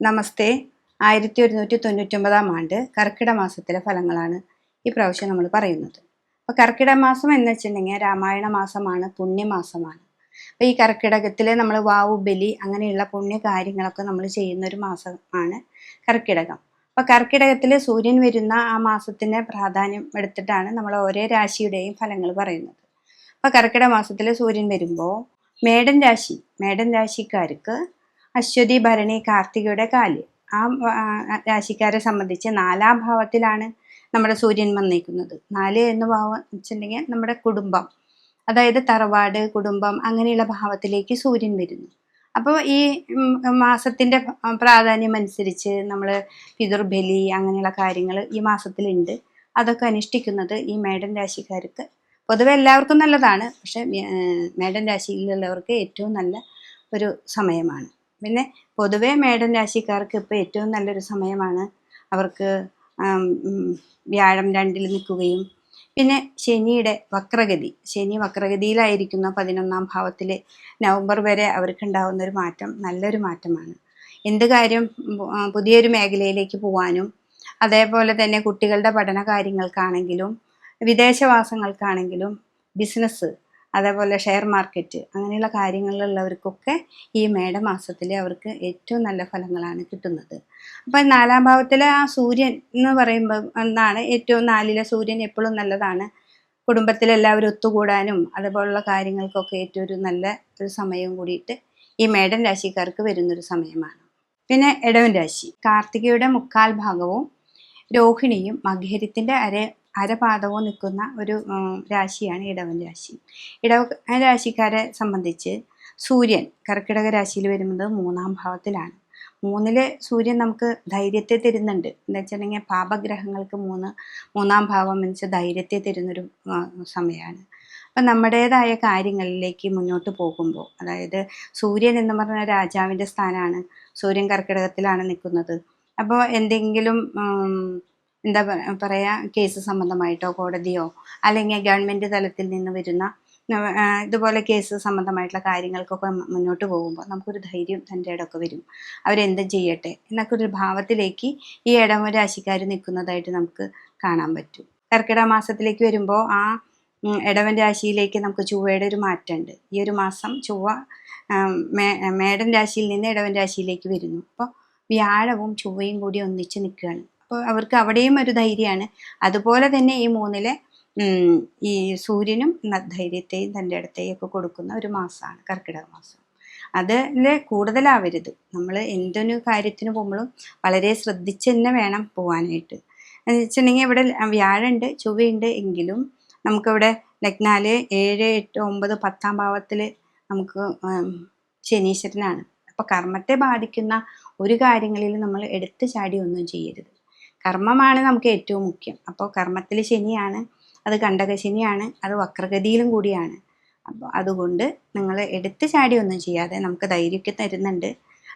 നമസ്തേ. ആയിരത്തി ഒരുന്നൂറ്റി തൊണ്ണൂറ്റൊമ്പതാം ആണ്ട് കർക്കിട മാസത്തിലെ ഫലങ്ങളാണ് ഈ പ്രാവശ്യം നമ്മൾ പറയുന്നത്. അപ്പോൾ കർക്കിട മാസം എന്ന് വെച്ചിട്ടുണ്ടെങ്കിൽ രാമായണ മാസമാണ് പുണ്യമാസമാണ്. അപ്പോൾ ഈ കർക്കിടകത്തിൽ നമ്മൾ വാവു ബലി അങ്ങനെയുള്ള പുണ്യ കാര്യങ്ങളൊക്കെ നമ്മൾ ചെയ്യുന്ന ഒരു മാസമാണ് കർക്കിടകം. അപ്പോൾ കർക്കിടകത്തിൽ സൂര്യൻ വരുന്ന ആ മാസത്തിന്റെ പ്രാധാന്യം എടുത്തിട്ടാണ് നമ്മൾ ഓരോ രാശിയുടെയും ഫലങ്ങൾ പറയുന്നത്. അപ്പോൾ കർക്കിട മാസത്തിലെ സൂര്യൻ വരുമ്പോൾ മേടൻ രാശി മേടൻ രാശിക്കാർക്ക് അശ്വതി ഭരണി കാർത്തികയുടെ കാൽ. ആ രാശിക്കാരെ സംബന്ധിച്ച് നാലാം ഭാവത്തിലാണ് നമ്മുടെ സൂര്യൻ വന്നിരിക്കുന്നത് നാല് എന്ന ഭാവം വെച്ചിട്ടുണ്ടെങ്കിൽ നമ്മുടെ കുടുംബം. അതായത് തറവാട് കുടുംബം അങ്ങനെയുള്ള ഭാവത്തിലേക്ക് സൂര്യൻ വരുന്നു. അപ്പോൾ ഈ മാസത്തിന്റെ പ്രാധാന്യം അനുസരിച്ച് നമ്മൾ പിതൃബലി അങ്ങനെയുള്ള കാര്യങ്ങൾ ഈ മാസത്തിലുണ്ട്. അതൊക്കെ അനുഷ്ഠിക്കുന്നത് ഈ മേടൻ രാശിക്കാർക്ക് പൊതുവെ എല്ലാവർക്കും നല്ലതാണ്. പക്ഷെ മേഡൻ രാശിയിലുള്ളവർക്ക് ഏറ്റവും നല്ല ഒരു സമയമാണ്. പിന്നെ പൊതുവേ മേടൻ രാശിക്കാർക്ക് ഇപ്പോൾ ഏറ്റവും നല്ലൊരു സമയമാണ്. അവർക്ക് വ്യാഴം രണ്ടിൽ നിൽക്കുകയും. പിന്നെ ശനിയുടെ വക്രഗതി. ശനി വക്രഗതിയിലായിരിക്കുന്ന. പതിനൊന്നാം ഭാവത്തിൽ നവംബർ വരെ അവർക്ക് ഉണ്ടാകുന്ന ഒരു മാറ്റം നല്ലൊരു മാറ്റമാണ്. എന്ത് കാര്യം പുതിയൊരു മേഖലയിലേക്ക് പോകാനും അതേപോലെ തന്നെ കുട്ടികളുടെ പഠന കാര്യങ്ങൾക്കാണെങ്കിലും വിദേശവാസങ്ങൾക്കാണെങ്കിലും ബിസിനസ് അതേപോലെ ഷെയർ മാർക്കറ്റ് അങ്ങനെയുള്ള കാര്യങ്ങളിലുള്ളവർക്കൊക്കെ ഈ മേടമാസത്തിൽ അവർക്ക് ഏറ്റവും നല്ല ഫലങ്ങളാണ് കിട്ടുന്നത്. അപ്പം നാലാം ഭാവത്തിലെ ആ സൂര്യൻ എന്ന് പറയുമ്പോൾ എന്നാണ് ഏറ്റവും നാലിലെ സൂര്യൻ എപ്പോഴും നല്ലതാണ്. കുടുംബത്തിലെല്ലാവരും ഒത്തുകൂടാനും അതുപോലുള്ള കാര്യങ്ങൾക്കൊക്കെ ഏറ്റവും ഒരു നല്ല ഒരു സമയവും കൂടിയിട്ട് ഈ മേടൻ രാശിക്കാർക്ക് വരുന്നൊരു സമയമാണ്. പിന്നെ ഇടവൻ രാശി കാർത്തികയുടെ മുക്കാൽ ഭാഗവും രോഹിണിയും മകരത്തിന്റെ അര അരപാദവും നിൽക്കുന്ന ഒരു രാശിയാണ് ഇടവൻ രാശി. ഇടവ രാശിക്കാരെ സംബന്ധിച്ച് സൂര്യൻ കർക്കിടക രാശിയിൽ വരുന്നത് മൂന്നാം ഭാവത്തിലാണ്. മൂന്നിലെ സൂര്യൻ നമുക്ക് ധൈര്യത്തെ തരുന്നുണ്ട്. എന്താ വെച്ചിട്ടുണ്ടെങ്കിൽ പാപഗ്രഹങ്ങൾക്ക് മൂന്ന് മൂന്നാം ഭാവം എന്ന് ധൈര്യത്തെ തരുന്നൊരു സമയമാണ്. അപ്പം നമ്മുടേതായ കാര്യങ്ങളിലേക്ക് മുന്നോട്ട് പോകുമ്പോൾ അതായത് സൂര്യൻ എന്ന് പറഞ്ഞ രാജാവിന്റെ സ്ഥാനമാണ്. സൂര്യൻ കർക്കിടകത്തിലാണ് നിൽക്കുന്നത്. അപ്പോൾ എന്തെങ്കിലും എന്താ പറയുക പറയാ കേസ് സംബന്ധമായിട്ടോ കോടതിയോ അല്ലെങ്കിൽ ഗവൺമെന്റ് തലത്തിൽ നിന്ന് വരുന്ന ഇതുപോലെ കേസ് സംബന്ധമായിട്ടുള്ള കാര്യങ്ങൾക്കൊക്കെ മുന്നോട്ട് പോകുമ്പോൾ നമുക്കൊരു ധൈര്യം തന്റെ ഇടമൊക്കെ വരും. അവരെന്ത് ചെയ്യട്ടെ എന്നൊക്കെ ഒരു ഭാവത്തിലേക്ക് ഈ ഇടമ രാശിക്കാർ നിൽക്കുന്നതായിട്ട് നമുക്ക് കാണാൻ പറ്റും. കർക്കിടക മാസത്തിലേക്ക് വരുമ്പോൾ ആ ഇടവൻ രാശിയിലേക്ക് നമുക്ക് ചൊവ്വയുടെ ഒരു മാറ്റമുണ്ട് ഈ ഒരു മാസം ചൊവ്വ മേടൻ രാശിയിൽ നിന്ന് ഇടവൻ രാശിയിലേക്ക് വരുന്നു. അപ്പോൾ വ്യാഴവും ചൊവ്വയും കൂടി ഒന്നിച്ച് നിൽക്കുകയാണ്. അപ്പോൾ അവർക്ക് അവിടെയും ഒരു ധൈര്യമാണ്. അതുപോലെ തന്നെ ഈ മൂന്നിലെ ഈ സൂര്യനും ധൈര്യത്തെയും തന്റെ അടുത്തെയും ഒക്കെ കൊടുക്കുന്ന ഒരു മാസമാണ് കർക്കിടക മാസം. അതിൽ കൂടുതലാവരുത്. നമ്മൾ എന്തൊരു കാര്യത്തിന് പോകുമ്പോഴും വളരെ ശ്രദ്ധിച്ച് തന്നെ വേണം പോകാനായിട്ട് എന്ന് വെച്ചിട്ടുണ്ടെങ്കിൽ ഇവിടെ വ്യാഴമുണ്ട് ചൊവ്വയുണ്ട് എങ്കിലും നമുക്കിവിടെ ലഗ്നാൽ ഏഴ് എട്ട് ഒമ്പത് പത്താം ഭാവത്തിൽ നമുക്ക് ശനീശ്വരനാണ്. അപ്പോൾ കർമ്മത്തെ ബാധിക്കുന്ന ഒരു കാര്യങ്ങളിൽ നമ്മൾ എടുത്തു ചാടി ഒന്നും ചെയ്യരുത്. കർമ്മമാണ് നമുക്ക് ഏറ്റവും മുഖ്യം. അപ്പോൾ കർമ്മത്തിൽ ശനിയാണ് അത് കണ്ടക ശനിയാണ് അത് വക്രഗതിയിലും കൂടിയാണ്. അപ്പോൾ അതുകൊണ്ട് നിങ്ങൾ എടുത്തു ചാടിയൊന്നും ചെയ്യാതെ നമുക്ക് ധൈര്യമൊക്കെ തരുന്നുണ്ട്.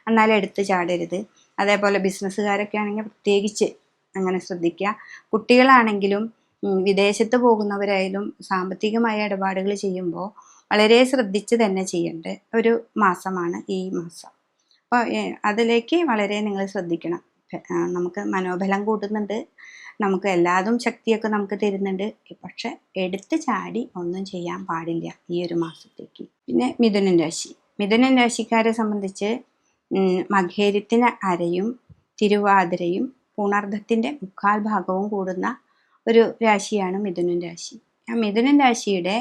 എന്നാലും എടുത്തു ചാടരുത്. അതേപോലെ ബിസിനസ്സുകാരൊക്കെ ആണെങ്കിൽ പ്രത്യേകിച്ച് അങ്ങനെ ശ്രദ്ധിക്കുക. കുട്ടികളാണെങ്കിലും വിദേശത്ത് പോകുന്നവരായാലും സാമ്പത്തികമായ ഇടപാടുകൾ ചെയ്യുമ്പോൾ വളരെ ശ്രദ്ധിച്ച് തന്നെ ചെയ്യേണ്ട ഒരു മാസമാണ് ഈ മാസം. അപ്പോൾ അതിലേക്ക് വളരെ നിങ്ങൾ ശ്രദ്ധിക്കണം. നമുക്ക് മനോബലം കൂട്ടുന്നുണ്ട്. നമുക്ക് എല്ലാതും ശക്തിയൊക്കെ നമുക്ക് തരുന്നുണ്ട്. പക്ഷെ എടുത്ത് ചാടി ഒന്നും ചെയ്യാൻ പാടില്ല ഈ ഒരു മാസത്തേക്ക്. പിന്നെ മിഥുനൻ രാശി. മിഥുനൻ രാശിക്കാരെ സംബന്ധിച്ച് ഉം, അരയും തിരുവാതിരയും പുണർദ്ധത്തിന്റെ മുക്കാൽ ഭാഗവും കൂടുന്ന ഒരു രാശിയാണ് മിഥുനൻ രാശി. ആ മിഥുനൻ രാശിയുടെ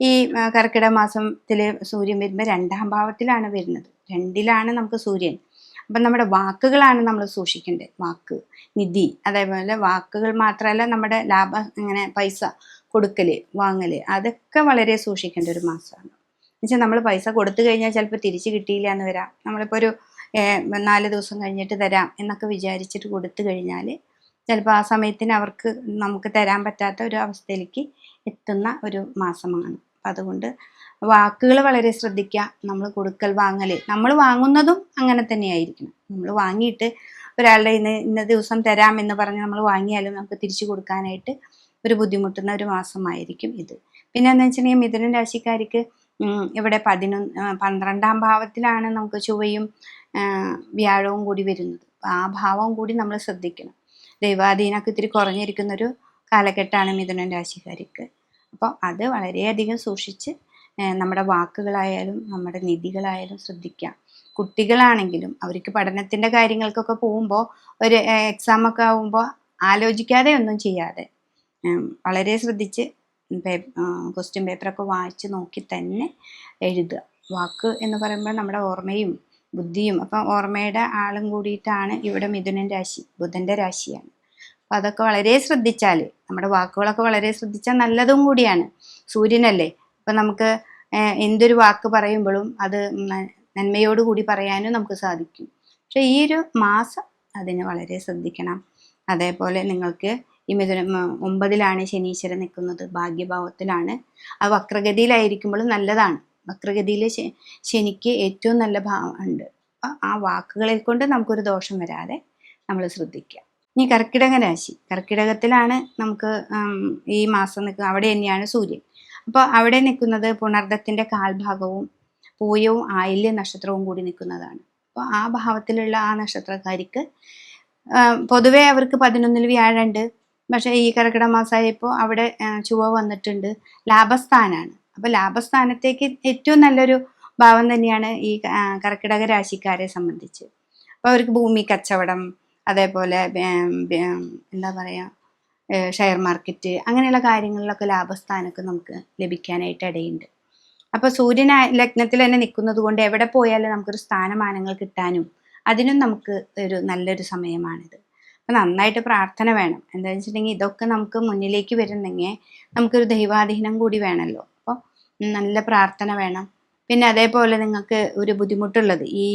ഈ കർക്കിടക മാസത്തിൽ സൂര്യൻ വരുമ്പോൾ രണ്ടാം ഭാവത്തിലാണ് വരുന്നത്. രണ്ടിലാണ് നമുക്ക് സൂര്യൻ. അപ്പം നമ്മുടെ വാക്കുകളാണ് നമ്മൾ സൂക്ഷിക്കേണ്ടത്. വാക്ക് നിധി അതേപോലെ വാക്കുകൾ മാത്രമല്ല നമ്മുടെ ലാഭം ഇങ്ങനെ പൈസ കൊടുക്കൽ വാങ്ങൽ അതൊക്കെ വളരെ സൂക്ഷിക്കേണ്ട ഒരു മാസമാണ്. എന്നുവെച്ചാൽ നമ്മൾ പൈസ കൊടുത്തു കഴിഞ്ഞാൽ ചിലപ്പോൾ തിരിച്ച് കിട്ടിയില്ല എന്ന് വരാം. നമ്മളിപ്പോൾ ഒരു നാല് ദിവസം കഴിഞ്ഞിട്ട് തരാം എന്നൊക്കെ വിചാരിച്ചിട്ട് കൊടുത്തു കഴിഞ്ഞാൽ ചിലപ്പോൾ ആ സമയത്തിന് അവർക്ക് നമുക്ക് തരാൻ പറ്റാത്ത ഒരു അവസ്ഥയിലേക്ക് എത്തുന്ന ഒരു മാസമാണ്. അപ്പം അതുകൊണ്ട് വാക്കുകൾ വളരെ ശ്രദ്ധിക്കുക. നമ്മൾ കൊടുക്കൽ വാങ്ങൽ നമ്മൾ വാങ്ങുന്നതും അങ്ങനെ തന്നെയായിരിക്കണം. നമ്മൾ വാങ്ങിയിട്ട് ഒരാളുടെ ഇന്ന് ഇന്ന ദിവസം തരാം എന്ന് പറഞ്ഞ് നമ്മൾ വാങ്ങിയാലും നമുക്ക് തിരിച്ചു കൊടുക്കാനായിട്ട് ഒരു ബുദ്ധിമുട്ടുന്ന ഒരു മാസമായിരിക്കും ഇത്. പിന്നെ എന്ന് വെച്ചിട്ടുണ്ടെങ്കിൽ മിഥുനൻ രാശിക്കാർക്ക് ഇവിടെ പതിനൊന്ന് പന്ത്രണ്ടാം ഭാവത്തിലാണ് നമുക്ക് ചുവയും വ്യാഴവും കൂടി വരുന്നത്. ആ ഭാവം കൂടി നമ്മൾ ശ്രദ്ധിക്കണം. ദൈവാധീനമൊക്കെ ഇത്തിരി കുറഞ്ഞിരിക്കുന്നൊരു കാലഘട്ടമാണ് മിഥുനൻ രാശിക്കാർക്ക് അപ്പോൾ അത് വളരെയധികം സൂക്ഷിച്ച് നമ്മുടെ വാക്കുകളായാലും നമ്മുടെ നിധികളായാലും ശ്രദ്ധിക്കാം കുട്ടികളാണെങ്കിലും അവർക്ക് പഠനത്തിന്റെ കാര്യങ്ങൾക്കൊക്കെ പോകുമ്പോൾ ഒരു എക്സാം ഒക്കെ ആകുമ്പോൾ ആലോചിക്കാതെ ഒന്നും ചെയ്യാതെ വളരെ ശ്രദ്ധിച്ച് ക്വസ്റ്റ്യൻ പേപ്പറൊക്കെ വായിച്ച് നോക്കി തന്നെ എഴുതുക. വാക്ക് എന്ന് പറയുമ്പോൾ നമ്മുടെ ഓർമ്മയും ബുദ്ധിയും. അപ്പം ഓർമ്മയുടെ ആളും കൂടിയിട്ടാണ് ഇവിടെ മിഥുനൻ രാശി ബുധന്റെ രാശിയാണ്. അപ്പം അതൊക്കെ വളരെ ശ്രദ്ധിച്ചാൽ നമ്മുടെ വാക്കുകളൊക്കെ വളരെ ശ്രദ്ധിച്ചാൽ നല്ലതും കൂടിയാണ്. സൂര്യനല്ലേ? അപ്പം നമുക്ക് എന്തൊരു വാക്ക് പറയുമ്പോഴും അത് നന്മയോടുകൂടി പറയാനും നമുക്ക് സാധിക്കും. പക്ഷെ ഈ ഒരു മാസം അതിനെ വളരെ ശ്രദ്ധിക്കണം. അതേപോലെ നിങ്ങൾക്ക് ഈ മിഥുന ഒമ്പതിലാണ് ശനീശ്വരൻ നിൽക്കുന്നത് ഭാഗ്യഭാവത്തിലാണ്. ആ വക്രഗതിയിലായിരിക്കുമ്പോഴും നല്ലതാണ്. വക്രഗതിയിൽ ശനിക്ക് ഏറ്റവും നല്ല ഭാവം ഉണ്ട്. ആ വാക്കുകളെ കൊണ്ട് നമുക്കൊരു ദോഷം വരാതെ നമ്മൾ ശ്രദ്ധിക്കുക. ഇനി കർക്കിടക രാശി. കർക്കിടകത്തിലാണ് നമുക്ക് ഈ മാസം നിൽക്കുക. അവിടെ തന്നെയാണ് സൂര്യൻ. അപ്പോൾ അവിടെ നിൽക്കുന്നത് പുണർദത്തിന്റെ കാൽഭാഗവും പൂയവും ആയില്യ നക്ഷത്രവും കൂടി നിൽക്കുന്നതാണ്. അപ്പോൾ ആ ഭാവത്തിലുള്ള ആ നക്ഷത്രക്കാരിക്ക് പൊതുവേ അവർക്ക് പതിനൊന്നിൽ വ്യാഴുണ്ട്. പക്ഷേ ഈ കർക്കിടക മാസമായപ്പോൾ അവിടെ ചുവ വന്നിട്ടുണ്ട്. ലാഭസ്ഥാനാണ്. അപ്പോൾ ലാഭസ്ഥാനത്തേക്ക് ഏറ്റവും നല്ലൊരു ഭാവം തന്നെയാണ് ഈ കർക്കിടക രാശിക്കാരെ സംബന്ധിച്ച്. അപ്പോൾ അവർക്ക് ഭൂമി കച്ചവടം അതേപോലെ എന്താ പറയുക ഷെയർ മാർക്കറ്റ് അങ്ങനെയുള്ള കാര്യങ്ങളിലൊക്കെ ലാഭസ്ഥാനമൊക്കെ നമുക്ക് ലഭിക്കാനായിട്ട് ഇടയുണ്ട്. അപ്പോൾ സൂര്യൻ ലഗ്നത്തിൽ തന്നെ നിൽക്കുന്നത് കൊണ്ട് എവിടെ പോയാലും നമുക്കൊരു സ്ഥാനമാനങ്ങൾ കിട്ടാനും അതിനും നമുക്ക് ഒരു നല്ലൊരു സമയമാണിത്. അപ്പം നന്നായിട്ട് പ്രാർത്ഥന വേണം. എന്താണെന്ന് വെച്ചിട്ടുണ്ടെങ്കിൽ ഇതൊക്കെ നമുക്ക് മുന്നിലേക്ക് വരുന്നെങ്കിൽ നമുക്കൊരു ദൈവാധീനം കൂടി വേണമല്ലോ. അപ്പോൾ നല്ല പ്രാർത്ഥന വേണം. പിന്നെ അതേപോലെ നിങ്ങൾക്ക് ഒരു ബുദ്ധിമുട്ടുള്ളത് ഈ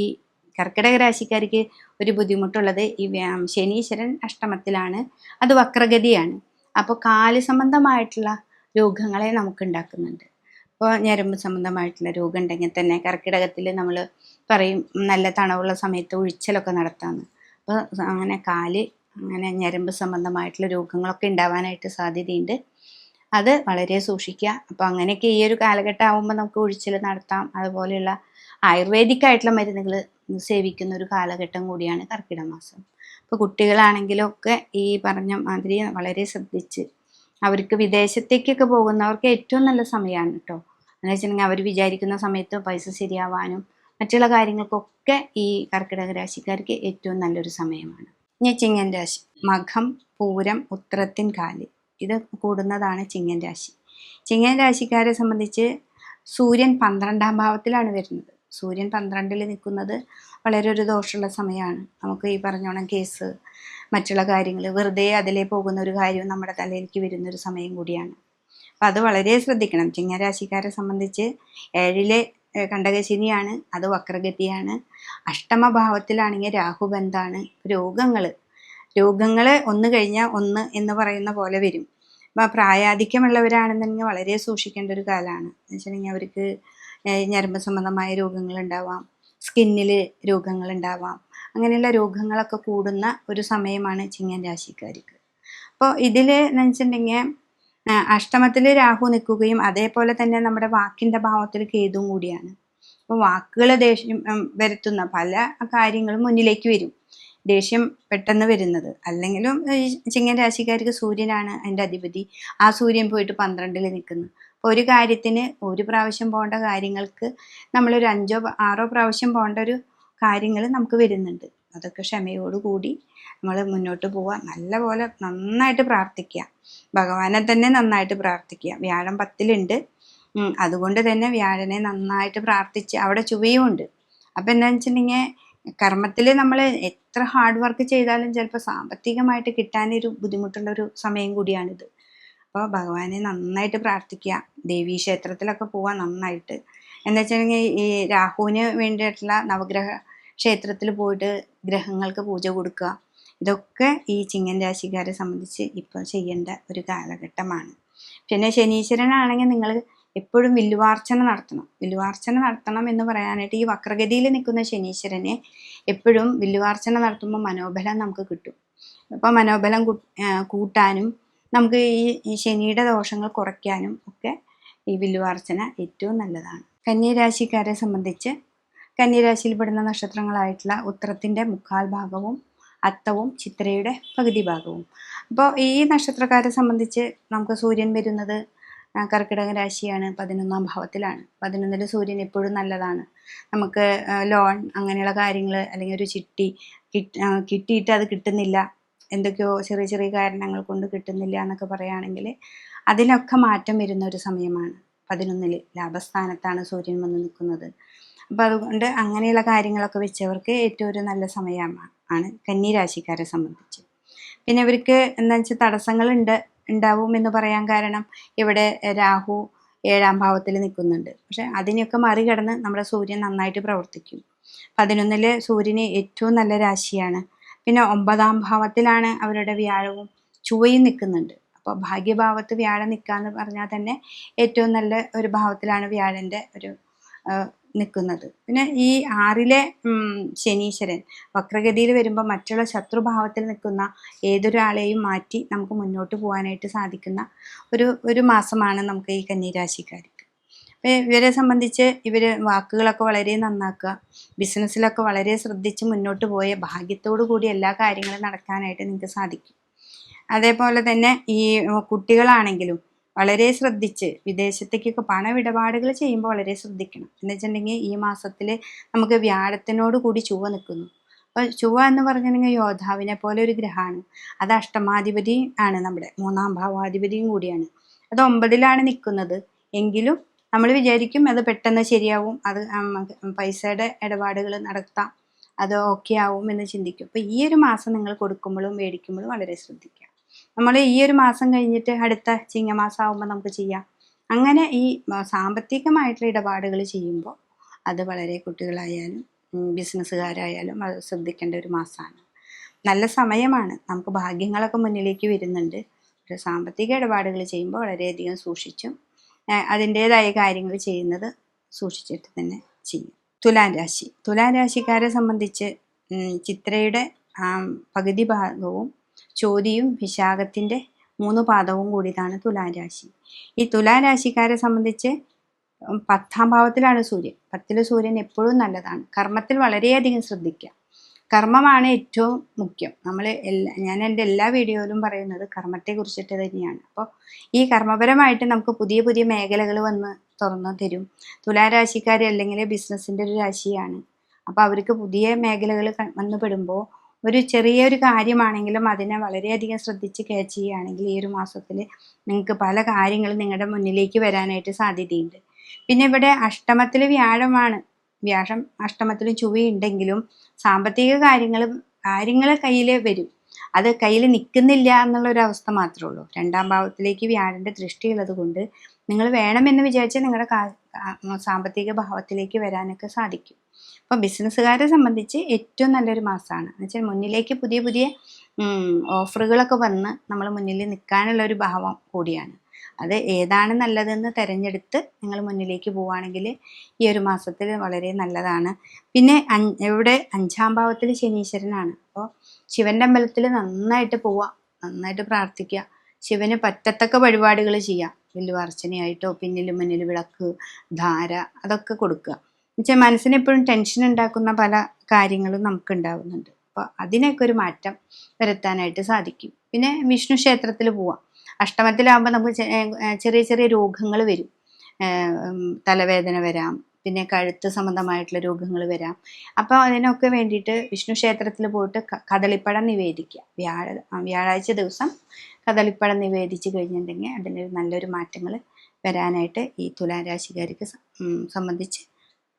കർക്കിടക രാശിക്കാർക്ക് ഒരു ബുദ്ധിമുട്ടുള്ളത് ഈ ശനീശ്വരൻ അഷ്ടമത്തിലാണ്. അത് വക്രഗതിയാണ്. അപ്പോൾ കാൽ സംബന്ധമായിട്ടുള്ള രോഗങ്ങളെ നമുക്ക് ഉണ്ടാക്കുന്നുണ്ട്. അപ്പോൾ ഞരമ്പ് സംബന്ധമായിട്ടുള്ള രോഗം ഉണ്ടെങ്കിൽ തന്നെ കർക്കിടകത്തിൽ നമ്മൾ പറയും നല്ല തണവുള്ള സമയത്ത് ഒഴിച്ചലൊക്കെ നടത്താമെന്ന് അപ്പോൾ അങ്ങനെ കാൽ അങ്ങനെ ഞരമ്പ് സംബന്ധമായിട്ടുള്ള രോഗങ്ങളൊക്കെ ഉണ്ടാവാനായിട്ട് സാധ്യതയുണ്ട്. അത് വളരെ സൂക്ഷിക്കുക. അപ്പോൾ അങ്ങനെയൊക്കെ ഈ ഒരു കാലഘട്ടം ആകുമ്പോൾ നമുക്ക് ഒഴിച്ചിൽ നടത്താം. അതുപോലെയുള്ള ആയുർവേദിക് ആയിട്ടുള്ള മരുന്നുകൾ സേവിക്കുന്ന ഒരു കാലഘട്ടം കൂടിയാണ് കർക്കിടക മാസം. ഇപ്പോൾ കുട്ടികളാണെങ്കിലൊക്കെ ഈ പറഞ്ഞ മാതിരി വളരെ ശ്രദ്ധിച്ച് അവർക്ക് വിദേശത്തേക്കൊക്കെ പോകുന്നവർക്ക് ഏറ്റവും നല്ല സമയമാണ് കേട്ടോ എന്ന് വെച്ചിട്ടുണ്ടെങ്കിൽ അവർ വിചാരിക്കുന്ന സമയത്ത് പൈസ ശരിയാവാനും മറ്റുള്ള കാര്യങ്ങൾക്കൊക്കെ ഈ കർക്കിടക രാശിക്കാർക്ക് ഏറ്റവും നല്ലൊരു സമയമാണ്. ഇനി ചിങ്ങൻ രാശി. മഖം പൂരം ഉത്രത്തിൻ കാൽ. ഇത് കൂടുന്നതാണ് ചിങ്ങൻ രാശി. ചിങ്ങൻ രാശിക്കാരെ സംബന്ധിച്ച് സൂര്യൻ പന്ത്രണ്ടാം ഭാവത്തിലാണ് വരുന്നത്. സൂര്യൻ പന്ത്രണ്ടിൽ നിൽക്കുന്നത് വളരെ ഒരു ദോഷമുള്ള സമയമാണ്. നമുക്ക് ഈ പറഞ്ഞോണം കേസ് മറ്റുള്ള കാര്യങ്ങൾ വെറുതെ അതിലേ പോകുന്ന ഒരു കാര്യവും നമ്മുടെ തലയിലേക്ക് വരുന്ന ഒരു സമയം കൂടിയാണ്. അപ്പം അത് വളരെ ശ്രദ്ധിക്കണം. ചിങ്ങരാശിക്കാരെ സംബന്ധിച്ച് ഏഴിലെ കണ്ടകശിനിയാണ് അത് വക്രഗതിയാണ്. അഷ്ടമഭാവത്തിലാണെങ്കിൽ രാഹുബന്ധാണ്. രോഗങ്ങൾ രോഗങ്ങൾ ഒന്ന് കഴിഞ്ഞാൽ ഒന്ന് എന്ന് പറയുന്ന പോലെ വരും. അപ്പം പ്രായാധിക്യമുള്ളവരാണെന്നുണ്ടെങ്കിൽ വളരെ സൂക്ഷിക്കേണ്ട ഒരു കാലമാണ്. എന്ന് വെച്ചിട്ടുണ്ടെങ്കിൽ അവർക്ക് ഞരമ്പ് സംബന്ധമായ രോഗങ്ങൾ ഉണ്ടാവാം സ്കിന്നിൽ രോഗങ്ങൾ ഉണ്ടാവാം അങ്ങനെയുള്ള രോഗങ്ങളൊക്കെ കൂടുന്ന ഒരു സമയമാണ് ചിങ്ങൻ രാശിക്കാർക്ക്. അപ്പോൾ ഇതിൽ എന്ന് വെച്ചിട്ടുണ്ടെങ്കിൽ അഷ്ടമത്തിൽ രാഹു നിൽക്കുകയും അതേപോലെ തന്നെ നമ്മുടെ വാക്കിന്റെ ഭാവത്തിൽ കേതും കൂടിയാണ്. അപ്പോൾ വാക്കുകൾ ദേഷ്യം വരുത്തുന്ന പല കാര്യങ്ങളും മുന്നിലേക്ക് വരും. ദേഷ്യം പെട്ടെന്ന് വരുന്നത്. അല്ലെങ്കിലും ചിങ്ങൻ രാശിക്കാർക്ക് സൂര്യനാണ് അതിന്റെ അധിപതി. ആ സൂര്യൻ പോയിട്ട് പന്ത്രണ്ടിൽ നിൽക്കുന്നു. ഒരു കാര്യത്തിന് ഒരു പ്രാവശ്യം പോകേണ്ട കാര്യങ്ങൾക്ക് നമ്മളൊരു അഞ്ചോ ആറോ പ്രാവശ്യം പോകേണ്ട ഒരു കാര്യങ്ങൾ നമുക്ക് വരുന്നുണ്ട്. അതൊക്കെ ക്ഷമയോടുകൂടി നമ്മൾ മുന്നോട്ട് പോവുക. നല്ലപോലെ നന്നായിട്ട് പ്രാർത്ഥിക്കുക. ഭഗവാനെ തന്നെ നന്നായിട്ട് പ്രാർത്ഥിക്കുക. വ്യാഴം പത്തിലുണ്ട്. അതുകൊണ്ട് തന്നെ വ്യാഴനെ നന്നായിട്ട് പ്രാർത്ഥിച്ച് അവിടെ ചുവയും ഉണ്ട് അപ്പം എന്താണെന്ന് വെച്ചിട്ടുണ്ടെങ്കിൽ കർമ്മത്തിൽ നമ്മൾ എത്ര ഹാർഡ് വർക്ക് ചെയ്താലും ചിലപ്പോൾ സാമ്പത്തികമായിട്ട് കിട്ടാനൊരു ബുദ്ധിമുട്ടുള്ള ഒരു സമയം കൂടിയാണിത്. അപ്പോൾ ഭഗവാനെ നന്നായിട്ട് പ്രാർത്ഥിക്കുക. ദേവീ ക്ഷേത്രത്തിലൊക്കെ പോവാൻ നന്നായിട്ട്. എന്താ വെച്ചിട്ടുണ്ടെങ്കിൽ ഈ രാഹുവിന് വേണ്ടിയിട്ടുള്ള നവഗ്രഹ ക്ഷേത്രത്തിൽ പോയിട്ട് ഗ്രഹങ്ങൾക്ക് പൂജ കൊടുക്കുക. ഇതൊക്കെ ഈ ചിങ്ങൻ രാശിക്കാരെ സംബന്ധിച്ച് ഇപ്പോൾ ചെയ്യേണ്ട ഒരു കാലഘട്ടമാണ്. പിന്നെ ശനീശ്വരനാണെങ്കിൽ നിങ്ങൾ എപ്പോഴും വില്ലുവാർച്ചന നടത്തണം. വില്ലുവാർച്ചന നടത്തണം എന്ന് പറയാനായിട്ട് ഈ വക്രഗതിയിൽ നിൽക്കുന്ന ശനീശ്വരനെ എപ്പോഴും വില്ലുവാർച്ചന നടത്തുമ്പോൾ മനോബലം നമുക്ക് കിട്ടും. അപ്പോൾ മനോബലം കൂട്ടാനും നമുക്ക് ഈ ശനിയുടെ ദോഷങ്ങൾ കുറയ്ക്കാനും ഒക്കെ ഈ വില്ലുവാർച്ചന ഏറ്റവും നല്ലതാണ്. കന്യരാശിക്കാരെ സംബന്ധിച്ച് കന്യരാശിയിൽ പെടുന്ന നക്ഷത്രങ്ങളായിട്ടുള്ള ഉത്തരത്തിന്റെ മുക്കാൽ ഭാഗവും അത്തവും ചിത്രയുടെ പകുതി ഭാഗവും അപ്പോൾ ഈ നക്ഷത്രക്കാരെ സംബന്ധിച്ച് നമുക്ക് സൂര്യൻ വരുന്നത് കർക്കിടക രാശിയാണ് പതിനൊന്നാം ഭാവത്തിലാണ്. പതിനൊന്നിൽ സൂര്യൻ എപ്പോഴും നല്ലതാണ്. നമുക്ക് ലോൺ അങ്ങനെയുള്ള കാര്യങ്ങൾ അല്ലെങ്കിൽ ഒരു ചിട്ടി കിട്ട് കിട്ടിയിട്ട് അത് കിട്ടുന്നില്ല. എന്തൊക്കെയോ ചെറിയ ചെറിയ കാരണങ്ങൾ കൊണ്ട് കിട്ടുന്നില്ല എന്നൊക്കെ പറയുകയാണെങ്കിൽ അതിനൊക്കെ മാറ്റം വരുന്ന ഒരു സമയമാണ്. പതിനൊന്നിൽ ലാഭസ്ഥാനത്താണ് സൂര്യൻ വന്ന് നിൽക്കുന്നത്. അപ്പോൾ അതുകൊണ്ട് അങ്ങനെയുള്ള കാര്യങ്ങളൊക്കെ വെച്ചവർക്ക് ഏറ്റവും ഒരു നല്ല സമയമാണ് ആണ് കന്നിരാശിക്കാരെ സംബന്ധിച്ച്. പിന്നെ ഇവർക്ക് എന്താ വെച്ചാൽ തടസ്സങ്ങൾ ഉണ്ട് ഉണ്ടാവും എന്ന് പറയാൻ കാരണം ഇവിടെ രാഹു ഏഴാം ഭാവത്തിൽ നിൽക്കുന്നുണ്ട്. പക്ഷെ അതിനെയൊക്കെ മറികടന്ന് നമ്മുടെ സൂര്യൻ നന്നായിട്ട് പ്രവർത്തിക്കും. പതിനൊന്നിൽ സൂര്യന് ഏറ്റവും നല്ല രാശിയാണ്. പിന്നെ ഒമ്പതാം ഭാവത്തിലാണ് അവരുടെ വ്യാഴവും ചുവയും നിൽക്കുന്നുണ്ട്. അപ്പോൾ ഭാഗ്യഭാവത്ത് വ്യാഴം നിൽക്കാന്ന് പറഞ്ഞാൽ തന്നെ ഏറ്റവും നല്ല ഒരു ഭാവത്തിലാണ് വ്യാഴന്റെ ഒരു നിൽക്കുന്നത്. പിന്നെ ഈ ആറിലെ ശനീശ്വരൻ വക്രഗതിയിൽ വരുമ്പോൾ മറ്റുള്ള ശത്രുഭാവത്തിൽ നിൽക്കുന്ന ഏതൊരാളെയും മാറ്റി നമുക്ക് മുന്നോട്ട് പോകാനായിട്ട് സാധിക്കുന്ന ഒരു ഒരു മാസമാണ് നമുക്ക് ഈ കന്നിരാശിക്കാർക്ക് അപ്പോൾ ഇവരെ സംബന്ധിച്ച് ഇവർ വാക്കുകളൊക്കെ വളരെ നന്നാക്കുക. ബിസിനസ്സിലൊക്കെ വളരെ ശ്രദ്ധിച്ച് മുന്നോട്ട് പോയ ഭാഗ്യത്തോടു കൂടി എല്ലാ കാര്യങ്ങളും നടക്കാനായിട്ട് നിങ്ങൾക്ക് സാധിക്കും. അതേപോലെ തന്നെ ഈ കുട്ടികളാണെങ്കിലും വളരെ ശ്രദ്ധിച്ച് വിദേശത്തേക്കൊക്കെ പണമിടപാടുകൾ ചെയ്യുമ്പോൾ വളരെ ശ്രദ്ധിക്കണം. എന്ന് വെച്ചിട്ടുണ്ടെങ്കിൽ ഈ മാസത്തിൽ നമുക്ക് വ്യാഴത്തിനോട് കൂടി ചുവ നിൽക്കുന്നു. അപ്പോൾ ചുവ എന്ന് പറഞ്ഞിട്ടുണ്ടെങ്കിൽ യോദ്ധാവിനെ പോലെ ഒരു ഗ്രഹമാണ്. അത് അഷ്ടമാധിപതി ആണ് നമ്മുടെ മൂന്നാം ഭാവാധിപതിയും കൂടിയാണ്. അത് ഒമ്പതിലാണ് നിൽക്കുന്നത്. എങ്കിലും നമ്മൾ വിചാരിക്കും അത് പെട്ടെന്ന് ശരിയാവും. അത് പൈസയുടെ ഇടപാടുകൾ നടത്താം. അത് ഓക്കെ ആവും എന്ന് ചിന്തിക്കും. അപ്പോൾ ഈ ഒരു മാസം നിങ്ങൾ കൊടുക്കുമ്പോഴും മേടിക്കുമ്പോഴും വളരെ ശ്രദ്ധിക്കുക. നമ്മൾ ഈ ഒരു മാസം കഴിഞ്ഞിട്ട് അടുത്ത ചിങ്ങമാസം ആകുമ്പോൾ നമുക്ക് ചെയ്യാം. അങ്ങനെ ഈ സാമ്പത്തികമായിട്ടുള്ള ഇടപാടുകൾ ചെയ്യുമ്പോൾ അത് വളരെ കുട്ടികളായാലും ബിസിനസ്സുകാരായാലും അത് ശ്രദ്ധിക്കേണ്ട ഒരു മാസമാണ് നല്ല സമയമാണ്. നമുക്ക് ഭാഗ്യങ്ങളൊക്കെ മുന്നിലേക്ക് വരുന്നുണ്ട്. സാമ്പത്തിക ഇടപാടുകൾ ചെയ്യുമ്പോൾ വളരെയധികം സൂക്ഷിച്ചും അതിന്റേതായ കാര്യങ്ങൾ ചെയ്യുന്നത് സൂക്ഷിച്ചിട്ട് തന്നെ ചെയ്യും. തുലാം രാശി. തുലാം രാശിക്കാരെ സംബന്ധിച്ച് ചിത്രയുടെ പകുതി ഭാഗവും ചോതിയും വിശാഖത്തിന്റെ മൂന്ന് പാദവും കൂടിയതാണ് തുലാം രാശി. ഈ തുലാം രാശിക്കാരെ സംബന്ധിച്ച് പത്താം ഭാവത്തിലാണ് സൂര്യൻ. പത്തിലെ സൂര്യൻ എപ്പോഴും നല്ലതാണ്. കർമ്മത്തിൽ വളരെയധികം ശ്രദ്ധിക്കുക. കർമ്മമാണ് ഏറ്റവും മുഖ്യം. നമ്മൾ എല്ലാ ഞാൻ എന്റെ എല്ലാ വീഡിയോയിലും പറയുന്നത് കർമ്മത്തെ കുറിച്ചിട്ട് തന്നെയാണ്. അപ്പോൾ ഈ കർമ്മപരമായിട്ട് നമുക്ക് പുതിയ പുതിയ മേഖലകൾ വന്ന് തുറന്നു തരും. തുലാരാശിക്കാർ അല്ലെങ്കിൽ ബിസിനസ്സിന്റെ ഒരു രാശിയാണ്. അപ്പോൾ അവർക്ക് പുതിയ മേഖലകൾ വന്നു പെടുമ്പോൾ ഒരു ചെറിയൊരു കാര്യമാണെങ്കിലും അതിനെ വളരെയധികം ശ്രദ്ധിച്ച് ക്യാച്ച് ചെയ്യുകയാണെങ്കിൽ ഈ ഒരു മാസത്തിൽ നിങ്ങൾക്ക് പല കാര്യങ്ങളും നിങ്ങളുടെ മുന്നിലേക്ക് വരാനായിട്ട് സാധ്യതയുണ്ട്. പിന്നെ ഇവിടെ അഷ്ടമത്തിൽ വ്യാഴമാണ്. വ്യാഴം അഷ്ടമത്തിലും ചുവയുണ്ടെങ്കിലും സാമ്പത്തിക കാര്യങ്ങൾ കാര്യങ്ങൾ കയ്യിൽ വരും. അത് കയ്യിൽ നിൽക്കുന്നില്ല എന്നുള്ളൊരവസ്ഥ മാത്രമേ ഉള്ളൂ. രണ്ടാം ഭാവത്തിലേക്ക് വ്യാഴന്റെ ദൃഷ്ടിയുള്ളത് കൊണ്ട് നിങ്ങൾ വേണമെന്ന് വിചാരിച്ചാൽ നിങ്ങളുടെ സാമ്പത്തിക ഭാവത്തിലേക്ക് വരാനൊക്കെ സാധിക്കും. അപ്പോൾ ബിസിനസ്സുകാരെ സംബന്ധിച്ച് ഏറ്റവും നല്ലൊരു മാസമാണ്. എന്ന് വെച്ചാൽ മുന്നിലേക്ക് പുതിയ പുതിയ ഓഫറുകളൊക്കെ വന്ന് നമ്മൾ മുന്നിൽ നിൽക്കാനുള്ള ഒരു ഭാവം കൂടിയാണ്. അത് ഏതാണ് നല്ലതെന്ന് തിരഞ്ഞെടുത്ത് നിങ്ങൾ മുന്നിലേക്ക് പോവുകയാണെങ്കിൽ ഈ ഒരു മാസത്തിൽ വളരെ നല്ലതാണ്. പിന്നെ ഇവിടെ അഞ്ചാം ഭാവത്തിൽ ശനീശ്വരനാണ്. അപ്പോൾ ശിവന്റെ അമ്പലത്തിൽ നന്നായിട്ട് പോവുക നന്നായിട്ട് പ്രാർത്ഥിക്കുക ശിവന് പറ്റത്തക്ക പരിപാടികൾ ചെയ്യുക. വില്ലുവാർച്ചനയായിട്ടോ പിന്നിൽ മുന്നിൽ വിളക്ക് ധാര അതൊക്കെ കൊടുക്കുക. എന്നുവെച്ചാൽ മനസ്സിന് എപ്പോഴും ടെൻഷൻ ഉണ്ടാക്കുന്ന പല കാര്യങ്ങളും നമുക്ക് ഉണ്ടാവുന്നുണ്ട്. അപ്പോൾ അതിനൊക്കെ ഒരു മാറ്റം വരുത്താനായിട്ട് സാധിക്കും. പിന്നെ വിഷ്ണു ക്ഷേത്രത്തിൽ പോവാം അഷ്ടമത്തിലാകുമ്പോൾ നമുക്ക് ചെറിയ ചെറിയ രോഗങ്ങൾ വരും. തലവേദന വരാം. പിന്നെ കഴുത്ത് സംബന്ധമായിട്ടുള്ള രോഗങ്ങൾ വരാം. അപ്പോൾ അതിനൊക്കെ വേണ്ടിയിട്ട് വിഷ്ണു ക്ഷേത്രത്തിൽ പോയിട്ട് കദളിപ്പഴം നിവേദിക്കുക. വ്യാഴ വ്യാഴാഴ്ച ദിവസം കദളിപ്പഴം നിവേദിച്ച് കഴിഞ്ഞിട്ടുണ്ടെങ്കിൽ അതിനൊരു നല്ലൊരു മാറ്റങ്ങൾ വരാനായിട്ട് ഈ തുലാരാശിക്കാർക്ക് സംബന്ധിച്ച്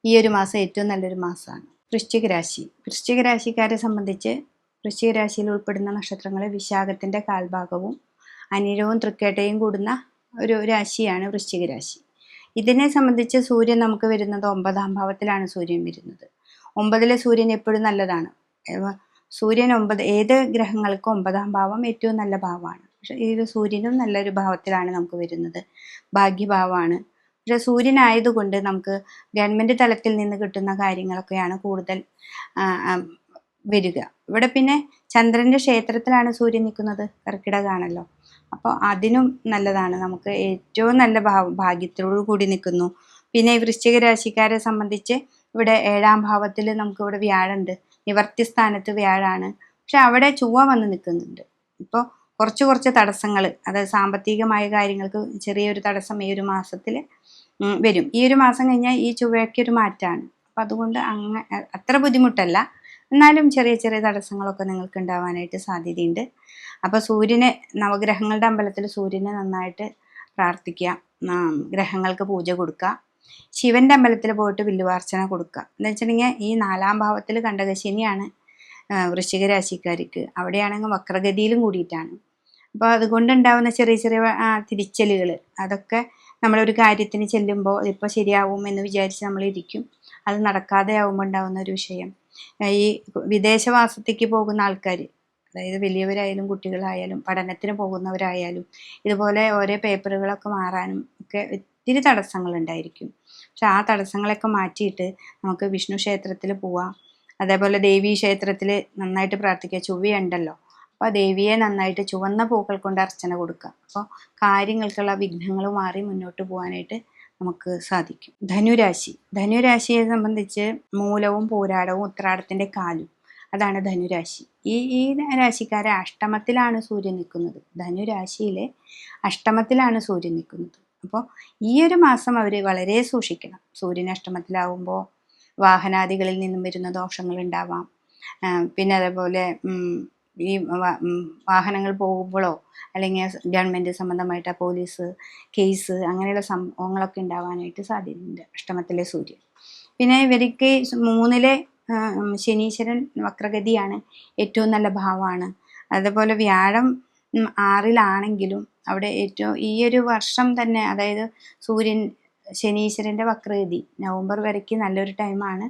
ഈ ഒരു മാസം ഏറ്റവും നല്ലൊരു മാസമാണ് വൃശ്ചിക രാശി. വൃശ്ചിക രാശിക്കാരെ സംബന്ധിച്ച് വൃശ്ചിക രാശിയിൽ ഉൾപ്പെടുന്ന നക്ഷത്രങ്ങൾ വിശാഖത്തിന്റെ കാൽഭാഗവും അനിഴവും തൃക്കേട്ടയും കൂടുന്ന ഒരു രാശിയാണ് വൃശ്ചിക രാശി. ഇതിനെ സംബന്ധിച്ച് സൂര്യൻ നമുക്ക് വരുന്നത് ഒമ്പതാം ഭാവത്തിലാണ് സൂര്യൻ വരുന്നത്. ഒമ്പതിലെ സൂര്യൻ എപ്പോഴും നല്ലതാണ്. സൂര്യൻ ഒമ്പത് ഏത് ഗ്രഹങ്ങൾക്കും ഒമ്പതാം ഭാവം ഏറ്റവും നല്ല ഭാവമാണ്. പക്ഷെ ഇത് സൂര്യനും നല്ലൊരു ഭാവത്തിലാണ് നമുക്ക് വരുന്നത്. ഭാഗ്യഭാവമാണ്. പക്ഷെ സൂര്യനായതുകൊണ്ട് നമുക്ക് ഗവൺമെന്റ് തലത്തിൽ നിന്ന് കിട്ടുന്ന കാര്യങ്ങളൊക്കെയാണ് കൂടുതൽ വരിക. ഇവിടെ പിന്നെ ചന്ദ്രന്റെ ക്ഷേത്രത്തിലാണ് സൂര്യൻ നിൽക്കുന്നത്. കർക്കിടകാണല്ലോ അപ്പോൾ അതിനും നല്ലതാണ്. നമുക്ക് ഏറ്റവും നല്ല ഭാഗ്യത്തോടു കൂടി നിൽക്കുന്നു. പിന്നെ ഈ വൃശ്ചിക രാശിക്കാരെ സംബന്ധിച്ച് ഇവിടെ ഏഴാം ഭാവത്തിൽ നമുക്ക് ഇവിടെ വ്യാഴുണ്ട് നിവർത്തി സ്ഥാനത്ത് വ്യാഴാണ്. പക്ഷെ അവിടെ ചൊവ്വ വന്ന് നിൽക്കുന്നുണ്ട്. ഇപ്പോൾ കുറച്ച് കുറച്ച് തടസ്സങ്ങൾ അതായത് സാമ്പത്തികമായ കാര്യങ്ങൾക്ക് ചെറിയൊരു തടസ്സം ഈ ഒരു മാസത്തിൽ വരും. ഈ ഒരു മാസം കഴിഞ്ഞാൽ ഈ ചൊവ്വയ്ക്ക് ഒരു മാറ്റമാണ്. അപ്പം അതുകൊണ്ട് അങ്ങ അത്ര ബുദ്ധിമുട്ടല്ല. എന്നാലും ചെറിയ ചെറിയ തടസ്സങ്ങളൊക്കെ നിങ്ങൾക്ക് ഉണ്ടാവാനായിട്ട് സാധ്യതയുണ്ട്. അപ്പോൾ സൂര്യനെ നവഗ്രഹങ്ങളുടെ അമ്പലത്തിൽ സൂര്യനെ നന്നായിട്ട് പ്രാർത്ഥിക്കുക ഗ്രഹങ്ങൾക്ക് പൂജ കൊടുക്കുക ശിവന്റെ അമ്പലത്തിൽ പോയിട്ട് വില്ലുവാർച്ചന കൊടുക്കുക. എന്ന് വെച്ചിട്ടുണ്ടെങ്കിൽ ഈ നാലാം ഭാവത്തിൽ കണ്ടകശനിയാണ് ശനിയാണ് വൃശ്ചിക രാശിക്കാർക്ക് അവിടെയാണെങ്കിൽ വക്രഗതിയിലും കൂടിയിട്ടാണ്. അപ്പോൾ അതുകൊണ്ടുണ്ടാവുന്ന ചെറിയ ചെറിയ തിരിച്ചലുകൾ അതൊക്കെ നമ്മളൊരു കാര്യത്തിന് ചെല്ലുമ്പോൾ ഇപ്പോൾ ശരിയാവും എന്ന് വിചാരിച്ച് നമ്മൾ ഇരിക്കും അത് നടക്കാതെ ആവുമ്പോൾ ഉണ്ടാവുന്ന ഒരു വിഷയം. ഈ വിദേശവാസത്തേക്ക് പോകുന്ന ആൾക്കാർ അതായത് വലിയവരായാലും കുട്ടികളായാലും പഠനത്തിന് പോകുന്നവരായാലും ഇതുപോലെ ഓരോ പേപ്പറുകളൊക്കെ മാറാനും ഒക്കെ ഒത്തിരി തടസ്സങ്ങൾ ഉണ്ടായിരിക്കും പക്ഷെ ആ തടസ്സങ്ങളൊക്കെ മാറ്റിയിട്ട് നമുക്ക് വിഷ്ണു ക്ഷേത്രത്തിൽ പോവാം. അതേപോലെ ദേവി ക്ഷേത്രത്തിൽ നന്നായിട്ട് പ്രാർത്ഥിക്കുക. ചുവയുണ്ടല്ലോ അപ്പോൾ ആ ദേവിയെ നന്നായിട്ട് ചുവന്ന പൂക്കൾ കൊണ്ട് അർച്ചന കൊടുക്കുക. അപ്പോൾ കാര്യങ്ങൾക്കുള്ള വിഘ്നങ്ങൾ മാറി മുന്നോട്ട് പോകാനായിട്ട് നമുക്ക് സാധിക്കും. ധനുരാശി. ധനുരാശിയെ സംബന്ധിച്ച് മൂലവും പോരാടവും ഉത്രാടത്തിന്റെ കാലും. അതാണ് ധനുരാശി. ഈ ഈ രാശിക്കാരെ അഷ്ടമത്തിലാണ് സൂര്യൻ നിൽക്കുന്നത്. ധനുരാശിയിലെ അഷ്ടമത്തിലാണ് സൂര്യൻ നിൽക്കുന്നത്. അപ്പോൾ ഈ ഒരു മാസം അവർ വളരെ സൂക്ഷിക്കണം. സൂര്യൻ അഷ്ടമത്തിലാവുമ്പോൾ വാഹനാദികളിൽ നിന്നും വരുന്ന ദോഷങ്ങൾ ഉണ്ടാവാം. പിന്നെ അതേപോലെ ഈ വാഹനങ്ങൾ പോകുമ്പോഴോ അല്ലെങ്കിൽ ഗവൺമെന്റ് സംബന്ധമായിട്ട് പോലീസ് കേസ് അങ്ങനെയുള്ള സംഭവങ്ങളൊക്കെ ഉണ്ടാവാനായിട്ട് സാധ്യതയുണ്ട്. അഷ്ടമത്തിലെ സൂര്യൻ. പിന്നെ ഇവർക്ക് മൂന്നിലെ ശനീശ്വരൻ വക്രഗതിയാണ് ഏറ്റവും നല്ല ഭാവമാണ്. അതുപോലെ വ്യാഴം ആറിലാണെങ്കിലും അവിടെ ഏറ്റവും ഈ ഒരു വർഷം തന്നെ അതായത് സൂര്യൻ ശനീശ്വരന്റെ വക്രഗതി നവംബർ വരയ്ക്ക് നല്ലൊരു ടൈമാണ്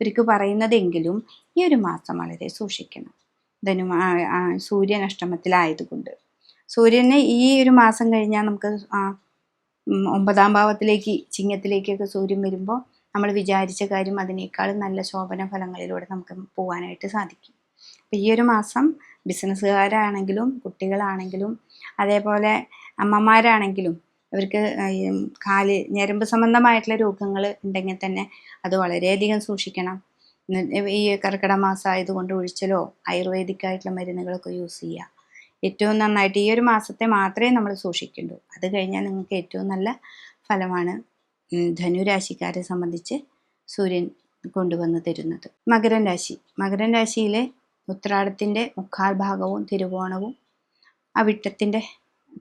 ഇവർക്ക് പറയുന്നതെങ്കിലും ഈ ഒരു മാസം വളരെ സൂക്ഷിക്കണം. ധനു സൂര്യൻ അഷ്ടമത്തിലായതുകൊണ്ട് സൂര്യനെ ഈ ഒരു മാസം കഴിഞ്ഞാൽ നമുക്ക് ഒമ്പതാം ഭാവത്തിലേക്ക് ചിങ്ങത്തിലേക്കൊക്കെ സൂര്യൻ വരുമ്പോൾ നമ്മൾ വിചാരിച്ച കാര്യം അതിനേക്കാളും നല്ല ശോഭന ഫലങ്ങളിലൂടെ നമുക്ക് പോകാനായിട്ട് സാധിക്കും. അപ്പം ഈ ഒരു മാസം ബിസിനസ്സുകാരാണെങ്കിലും കുട്ടികളാണെങ്കിലും അതേപോലെ അമ്മമാരാണെങ്കിലും ഇവർക്ക് കാൽ ഞരമ്പ് സംബന്ധമായിട്ടുള്ള രോഗങ്ങൾ ഉണ്ടെങ്കിൽ തന്നെ അത് വളരെയധികം സൂക്ഷിക്കണം. ഈ കർക്കിടക മാസം ആയതുകൊണ്ട് ഒഴിച്ചലോ ആയുർവേദിക് ആയിട്ടുള്ള മരുന്നുകളൊക്കെ യൂസ് ചെയ്യുക. ഏറ്റവും നന്നായിട്ട് ഈ ഒരു മാസത്തെ മാത്രമേ നമ്മൾ സൂക്ഷിക്കേണ്ടൂ. അത് കഴിഞ്ഞാൽ നിങ്ങൾക്ക് ഏറ്റവും നല്ല ഫലമാണ്. ധനുരാശിക്കാരെ സംബന്ധിച്ച് സൂര്യൻ കൊണ്ടുവന്ന് തരുന്നത്. മകരൻ രാശി. മകരൻ രാശിയിലെ ഉത്രാടത്തിന്റെ മുക്കാൽ ഭാഗവും തിരുവോണവും അവിട്ടത്തിന്റെ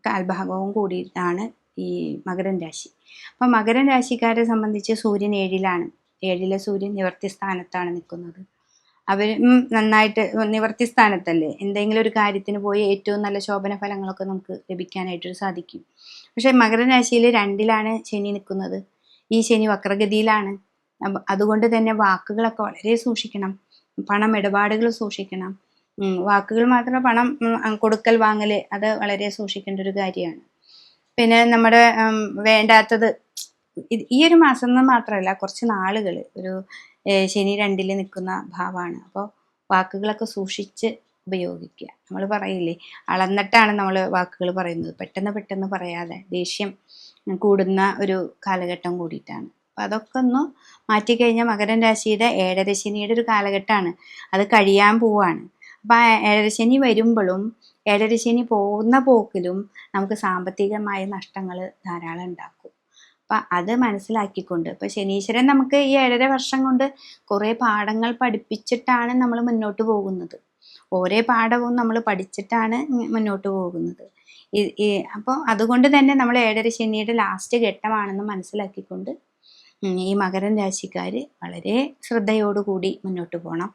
കാൽഭാഗവും കൂടിയിട്ടാണ് ഈ മകരൻ രാശി. അപ്പം മകരൻ രാശിക്കാരെ സംബന്ധിച്ച് സൂര്യൻ ഏഴിലാണ്. ഏഴിലെ സൂര്യൻ നിവർത്തി സ്ഥാനത്താണ് നിൽക്കുന്നത്. അവർ നന്നായിട്ട് നിവർത്തി സ്ഥാനത്തല്ലേ? എന്തെങ്കിലും ഒരു കാര്യത്തിന് പോയി ഏറ്റവും നല്ല ശോഭന ഫലങ്ങളൊക്കെ നമുക്ക് ലഭിക്കാനായിട്ട് സാധിക്കും. പക്ഷേ മകരൻ രാശിയിൽ രണ്ടിലാണ് ശനി നിൽക്കുന്നത്. ഈ ശനി വക്രഗതിയിലാണ് അതുകൊണ്ട് തന്നെ വാക്കുകളൊക്കെ വളരെ സൂക്ഷിക്കണം. പണം ഇടപാടുകൾ സൂക്ഷിക്കണം. വാക്കുകൾ മാത്രമേ പണം കൊടുക്കൽ വാങ്ങൽ അത് വളരെ സൂക്ഷിക്കേണ്ട ഒരു കാര്യമാണ്. പിന്നെ നമ്മുടെ വേണ്ടാത്തത് ഈ ഒരു മാസം എന്ന് മാത്രമല്ല കുറച്ച് നാളുകൾ ഒരു ശനി രണ്ടിൽ നിൽക്കുന്ന ഭാവമാണ്. അപ്പോൾ വാക്കുകളൊക്കെ സൂക്ഷിച്ച് ഉപയോഗിക്കുക. നമ്മൾ പറയില്ലേ അളന്നിട്ടാണ് നമ്മൾ വാക്കുകൾ പറയുന്നത്. പെട്ടെന്ന് പെട്ടെന്ന് പറയാതെ ദേഷ്യം കൂടുന്ന ഒരു കാലഘട്ടം കൂടിയിട്ടാണ്. അപ്പം അതൊക്കെ ഒന്ന് മാറ്റിക്കഴിഞ്ഞാൽ മകരൻ രാശിയുടെ ഏഴരശനിയുടെ ഒരു കാലഘട്ടമാണ്. അത് കഴിയാൻ പോവാണ്. അപ്പം ആ ഏഴരശനി വരുമ്പോഴും ഏഴരശനി പോകുന്ന പോക്കിലും നമുക്ക് സാമ്പത്തികമായ നഷ്ടങ്ങൾ ധാരാളം ഉണ്ടാക്കും. അപ്പം അത് മനസ്സിലാക്കിക്കൊണ്ട് ഇപ്പം ശനീശ്വരൻ നമുക്ക് ഈ ഏഴര വർഷം കൊണ്ട് കുറേ പാഠങ്ങൾ പഠിപ്പിച്ചിട്ടാണ് നമ്മൾ മുന്നോട്ട് പോകുന്നത്. ഓരോ പാഠവും നമ്മൾ പഠിച്ചിട്ടാണ് മുന്നോട്ട് പോകുന്നത്. അപ്പോൾ അതുകൊണ്ട് തന്നെ നമ്മൾ ഏഴര ശനിയുടെ ലാസ്റ്റ് ഘട്ടമാണെന്ന് മനസ്സിലാക്കിക്കൊണ്ട് ഈ മകരൻ രാശിക്കാർ വളരെ ശ്രദ്ധയോടുകൂടി മുന്നോട്ട് പോകണം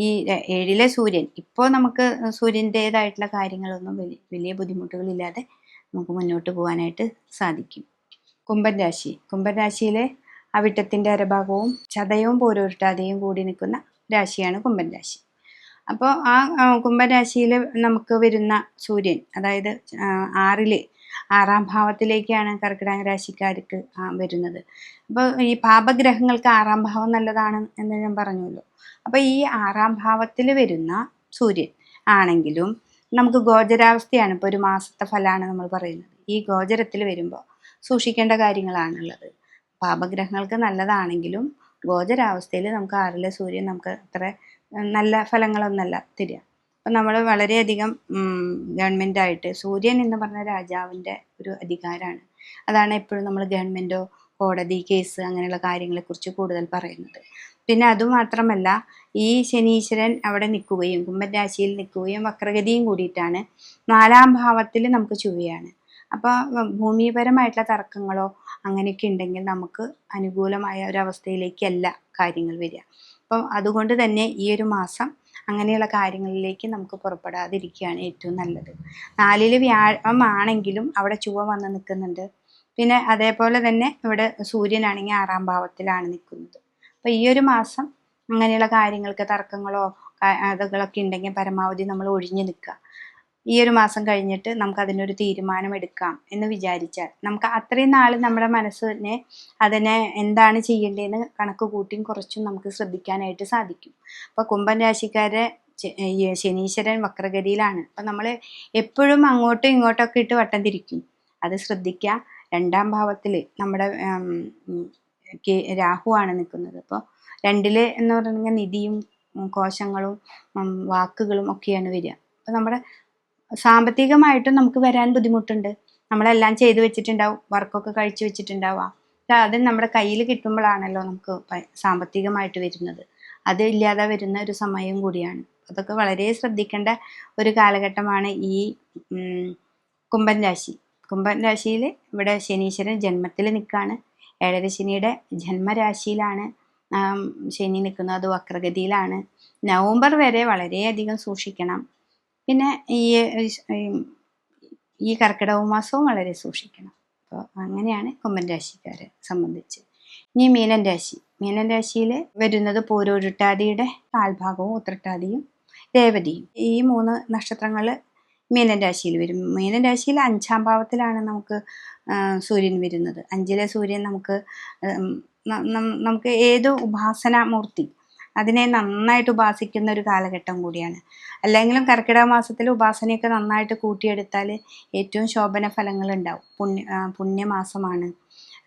ഈ ഏഴിലെ സൂര്യൻ ഇപ്പോൾ നമുക്ക് സൂര്യന്റേതായിട്ടുള്ള കാര്യങ്ങളൊന്നും വലിയ ബുദ്ധിമുട്ടുകളില്ലാതെ നമുക്ക് മുന്നോട്ട് പോകാനായിട്ട് സാധിക്കും. കുംഭൻ രാശി കുംഭൻ രാശിയിലെ അവിട്ടത്തിന്റെ അരഭാഗവും ചതയവും പോരോരുട്ടാതെയും കൂടി നിൽക്കുന്ന രാശിയാണ് കുംഭൻ രാശി. അപ്പോൾ ആ കുംഭരാശിയിൽ നമുക്ക് വരുന്ന സൂര്യൻ അതായത് ആറിലെ ആറാം ഭാവത്തിലേക്കാണ് കർക്കിടക രാശിക്കാർക്ക് വരുന്നത്. അപ്പോൾ ഈ പാപഗ്രഹങ്ങൾക്ക് ആറാം ഭാവം നല്ലതാണ് എന്ന് ഞാൻ പറഞ്ഞല്ലോ. അപ്പോൾ ഈ ആറാം ഭാവത്തിൽ വരുന്ന സൂര്യൻ ആണെങ്കിലും നമുക്ക് ഗോചരാവസ്ഥയാണ്. ഇപ്പോൾ ഒരു മാസത്തെ ഫലമാണ് നമ്മൾ പറയുന്നത്. ഈ ഗോചരത്തിൽ വരുമ്പോൾ സൂക്ഷിക്കേണ്ട കാര്യങ്ങളാണുള്ളത്. പാപഗ്രഹങ്ങൾക്ക് നല്ലതാണെങ്കിലും ഗോചരാവസ്ഥയിൽ നമുക്ക് ആറിലെ സൂര്യൻ നമുക്ക് അത്ര നല്ല ഫലങ്ങളൊന്നല്ല തരിക അപ്പം നമ്മൾ വളരെയധികം ഗവൺമെന്റായിട്ട് സൂര്യൻ എന്ന് പറഞ്ഞ രാജാവിന്റെ ഒരു അധികാരമാണ് അതാണ് എപ്പോഴും നമ്മൾ ഗവൺമെന്റോ കോടതി കേസ് അങ്ങനെയുള്ള കാര്യങ്ങളെക്കുറിച്ച് കൂടുതൽ പറയുന്നത്. പിന്നെ അതുമാത്രമല്ല ഈ ശനീശ്വരൻ അവിടെ നിൽക്കുകയും കുംഭൻ രാശിയിൽ നിൽക്കുകയും വക്രഗതിയും കൂടിയിട്ടാണ് നാലാം ഭാവത്തിൽ നമുക്ക് ചുവയാണ് അപ്പോൾ ഭൂമിപരമായിട്ടുള്ള തർക്കങ്ങളോ അങ്ങനെയൊക്കെ ഉണ്ടെങ്കിൽ നമുക്ക് അനുകൂലമായ ഒരവസ്ഥയിലേക്കല്ല കാര്യങ്ങൾ വരിക. അപ്പം അതുകൊണ്ട് തന്നെ ഈ ഒരു മാസം അങ്ങനെയുള്ള കാര്യങ്ങളിലേക്ക് നമുക്ക് പുറപ്പെടാതിരിക്കുകയാണ് ഏറ്റവും നല്ലത്. നാലിൽ വ്യാഴമാണെങ്കിലും അവിടെ ചുവ വന്ന് നിൽക്കുന്നുണ്ട്. പിന്നെ അതേപോലെ തന്നെ ഇവിടെ സൂര്യനാണെങ്കിൽ ആറാം ഭാവത്തിലാണ് നിൽക്കുന്നത്. അപ്പോൾ ഈ ഒരു മാസം അങ്ങനെയുള്ള കാര്യങ്ങൾക്ക് തർക്കങ്ങളോ അതുകളൊക്കെ ഉണ്ടെങ്കിൽ പരമാവധി നമ്മൾ ഒഴിഞ്ഞു നിൽക്കുക. ഈ ഒരു മാസം കഴിഞ്ഞിട്ട് നമുക്ക് അതിനൊരു തീരുമാനം എടുക്കാം എന്ന് വിചാരിച്ചാൽ. നമുക്ക് അത്രയും നാൾ നമ്മുടെ മനസ്സിനെ അതിനെ എന്താണ് ചെയ്യേണ്ടതെന്ന് കണക്ക് കൂട്ടിയും കുറച്ചും നമുക്ക് ശ്രദ്ധിക്കാനായിട്ട് സാധിക്കും. അപ്പോൾ കുംഭൻ രാശിക്കാരെ ശനീശ്വരൻ വക്രഗതിയിലാണ്. അപ്പം നമ്മൾ എപ്പോഴും അങ്ങോട്ടും ഇങ്ങോട്ടൊക്കെ ഇട്ട് വട്ടം തിരിക്കും. അത് ശ്രദ്ധിക്കുക രണ്ടാം ഭാവത്തിൽ നമ്മുടെ രാഹുവാണ് നിൽക്കുന്നത്. അപ്പോൾ രണ്ടിൽ എന്ന് പറഞ്ഞാൽ നിധിയും കോശങ്ങളും വാക്കുകളും ഒക്കെയാണ് വരിക. അപ്പോൾ നമ്മുടെ സാമ്പത്തികമായിട്ടും നമുക്ക് വരാൻ ബുദ്ധിമുട്ടുണ്ട്. നമ്മളെല്ലാം ചെയ്തു വെച്ചിട്ടുണ്ടാവും. വർക്കൊക്കെ കഴിച്ചു വെച്ചിട്ടുണ്ടാവാം. അത് നമ്മുടെ കയ്യിൽ കിട്ടുമ്പോഴാണല്ലോ നമുക്ക് സാമ്പത്തികമായിട്ട് വരുന്നത്. അത് ഇല്ലാതെ വരുന്ന ഒരു സമയം കൂടിയാണ്. അതൊക്കെ വളരെ ശ്രദ്ധിക്കേണ്ട ഒരു കാലഘട്ടമാണ് ഈ കുംഭൻ രാശി. കുംഭൻ രാശിയിൽ ഇവിടെ ശനീശ്വരൻ ജന്മത്തിൽ നിൽക്കുകയാണ്. ഏഴര ശനിയുടെ ജന്മരാശിയിലാണ് ശനി നിൽക്കുന്നത്. അത് വക്രഗതിയിലാണ്. നവംബർ വരെ വളരെയധികം സൂക്ഷിക്കണം. പിന്നെ ഈ ഈ- കർക്കിടക മാസവും വളരെ സൂക്ഷിക്കണം. അപ്പോൾ അങ്ങനെയാണ് കുംഭൻ രാശിക്കാരെ സംബന്ധിച്ച്. ഇനി മീനൻ രാശി. മീനൻ രാശിയിൽ വരുന്നത് പൂരോരുട്ടാതിയുടെ കാൽഭാഗവും ഉത്രട്ടാതിയും രേവതിയും. ഈ മൂന്ന് നക്ഷത്രങ്ങൾ മീനൻ രാശിയിൽ വരും. മീനൻ രാശിയിൽ അഞ്ചാം ഭാവത്തിലാണ് നമുക്ക് സൂര്യൻ വരുന്നത്. അഞ്ചിലെ സൂര്യൻ നമുക്ക് നമുക്ക് ഏത് ഉപാസനാമൂർത്തി അതിനെ നന്നായിട്ട് ഉപാസിക്കുന്ന ഒരു കാലഘട്ടം കൂടിയാണ്. അല്ലെങ്കിലും കർക്കിടക മാസത്തിൽ ഉപാസനയൊക്കെ നന്നായിട്ട് കൂട്ടിയെടുത്താൽ ഏറ്റവും ശോഭന ഫലങ്ങൾ ഉണ്ടാവും പുണ്യ പുണ്യമാസമാണ്.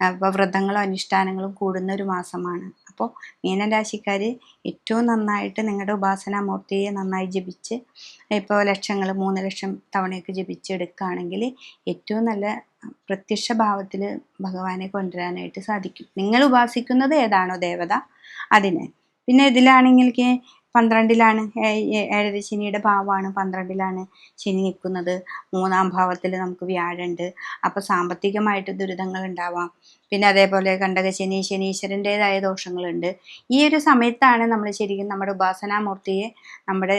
അപ്പോൾ വ്രതങ്ങളും അനുഷ്ഠാനങ്ങളും കൂടുന്ന ഒരു മാസമാണ്. അപ്പോൾ മീനരാശിക്കാർ ഏറ്റവും നന്നായിട്ട് നിങ്ങളുടെ ഉപാസനാമൂർത്തിയെ നന്നായി ജപിച്ച് ഇപ്പോൾ ലക്ഷങ്ങൾ മൂന്ന് ലക്ഷം തവണയൊക്കെ ജപിച്ചെടുക്കുകയാണെങ്കിൽ ഏറ്റവും നല്ല പ്രത്യക്ഷ ഭാവത്തിൽ ഭഗവാനെ കൊണ്ടുവരാനായിട്ട് സാധിക്കും. നിങ്ങൾ ഉപാസിക്കുന്നത് ഏതാണോ ദേവത? അതിനെ. പിന്നെ ഇതിലാണെങ്കിൽ പന്ത്രണ്ടിലാണ് ഏഴര ശനിയുടെ ഭാവമാണ്. പന്ത്രണ്ടിലാണ് ശനി നിൽക്കുന്നത്. മൂന്നാം ഭാവത്തിൽ നമുക്ക് വ്യാഴുണ്ട്. അപ്പോൾ സാമ്പത്തികമായിട്ട് ദുരിതങ്ങൾ ഉണ്ടാവാം പിന്നെ അതേപോലെ കണ്ടക കണ്ടകശനി ശനീശ്വരന്റെതായ ദോഷങ്ങളുണ്ട്. ഈ ഒരു സമയത്താണ് നമ്മൾ ശരിക്കും നമ്മുടെ ഉപാസനാമൂർത്തിയെ നമ്മുടെ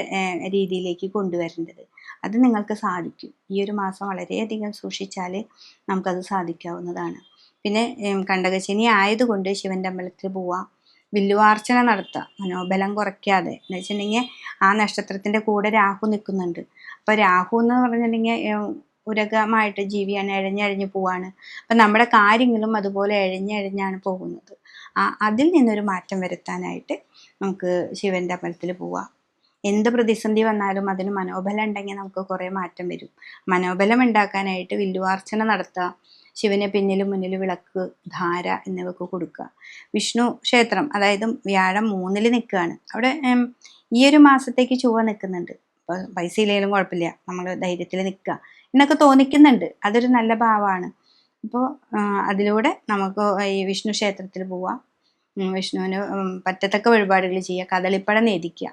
രീതിയിലേക്ക് കൊണ്ടുവരേണ്ടത്. അത് നിങ്ങൾക്ക് സാധിക്കും. ഈ ഒരു മാസം വളരെയധികം സൂക്ഷിച്ചാൽ നമുക്കത് സാധിക്കാവുന്നതാണ്. പിന്നെ കണ്ടക കണ്ടകശനി ആയതുകൊണ്ട് ശിവന്റെ അമ്പലത്തിൽ പോവാം. വില്ലുവാർച്ചന നടത്തുക. മനോബലം കുറയ്ക്കാതെ. എന്ന് വെച്ചിട്ടുണ്ടെങ്കിൽ ആ നക്ഷത്രത്തിന്റെ കൂടെ രാഹു നിൽക്കുന്നുണ്ട്. അപ്പോൾ രാഹു എന്ന് പറഞ്ഞിട്ടുണ്ടെങ്കിൽ ഉരകമായിട്ട് ജീവിയാണ് എഴഞ്ഞഴഞ്ഞ് പോവാണ്. അപ്പം നമ്മുടെ കാര്യങ്ങളും അതുപോലെ എഴഞ്ഞഴിഞ്ഞാണ് പോകുന്നത്. ആ അതിൽ നിന്നൊരു മാറ്റം വരുത്താനായിട്ട് നമുക്ക് ശിവന്റെ അമ്പലത്തിൽ പോവാം. എന്ത് പ്രതിസന്ധി വന്നാലും അതിന് മനോബലം ഉണ്ടെങ്കിൽ നമുക്ക് കുറേ മാറ്റം വരും. മനോബലം ഉണ്ടാക്കാനായിട്ട് വില്ലുവാർച്ചന നടത്തുക. ശിവന് പിന്നിലും മുന്നിലും വിളക്ക് ധാര എന്നിവയൊക്കെ കൊടുക്കുക. വിഷ്ണു ക്ഷേത്രം അതായത് വ്യാഴം മൂന്നിൽ നിൽക്കുകയാണ്. അവിടെ ഈ ഒരു മാസത്തേക്ക് ചുവ നിൽക്കുന്നുണ്ട്. അപ്പോൾ പൈസ ഇല്ലെങ്കിലും കുഴപ്പമില്ല. നമ്മൾ ധൈര്യത്തിൽ നിൽക്കുക. എന്നൊക്കെ തോന്നിക്കുന്നുണ്ട്. അതൊരു നല്ല ഭാവമാണ്. അപ്പോൾ അതിലൂടെ നമുക്ക് ഈ വിഷ്ണു ക്ഷേത്രത്തിൽ പോവാം. വിഷ്ണുവിന് പറ്റത്തക്ക വഴിപാടുകൾ ചെയ്യുക. കദളിപ്പഴം നേദിക്കുക.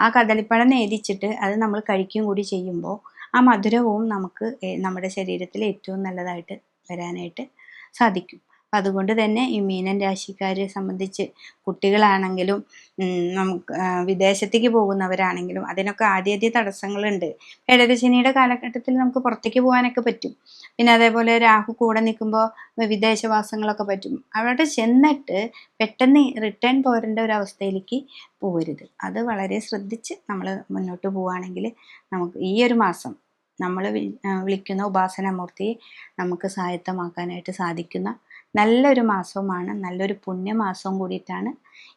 ആ കദളിപ്പഴം നേദിച്ചിട്ട് അത് നമ്മൾ കഴിക്കുകയും കൂടി ചെയ്യുമ്പോൾ ആ മധുരവും നമുക്ക് നമ്മുടെ ശരീരത്തിൽ ഏറ്റവും നല്ലതായിട്ട് വരാനായിട്ട് സാധിക്കും. അതുകൊണ്ട് തന്നെ ഈ മീനൻ രാശിക്കാരെ സംബന്ധിച്ച് കുട്ടികളാണെങ്കിലും നമുക്ക് വിദേശത്തേക്ക് പോകുന്നവരാണെങ്കിലും അതിനൊക്കെ ആദ്യാദ്യ തടസ്സങ്ങളുണ്ട്. ഏഴരശനിയുടെ കാലഘട്ടത്തിൽ നമുക്ക് പുറത്തേക്ക് പോകാനൊക്കെ പറ്റും. പിന്നെ അതേപോലെ രാഹു കൂടെ നിൽക്കുമ്പോൾ വിദേശവാസങ്ങളൊക്കെ പറ്റും. അവിടെ ചെന്നിട്ട് പെട്ടെന്ന് റിട്ടേൺ പോരേണ്ട ഒരു അവസ്ഥയിലേക്ക് പോകരുത്. അത് വളരെ ശ്രദ്ധിച്ച് നമ്മൾ മുന്നോട്ട് പോവുകയാണെങ്കിൽ നമുക്ക് ഈ ഒരു മാസം നമ്മൾ വിളിക്കുന്ന ഉപാസനമൂർത്തി നമുക്ക് സായത്തമാക്കാനായിട്ട് സാധിക്കുന്ന നല്ലൊരു മാസവുമാണ് നല്ലൊരു പുണ്യമാസവും കൂടിയിട്ടാണ്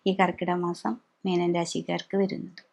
ഈ കർക്കിടക മാസം മീനൻ രാശിക്കാർക്ക് വരുന്നത്.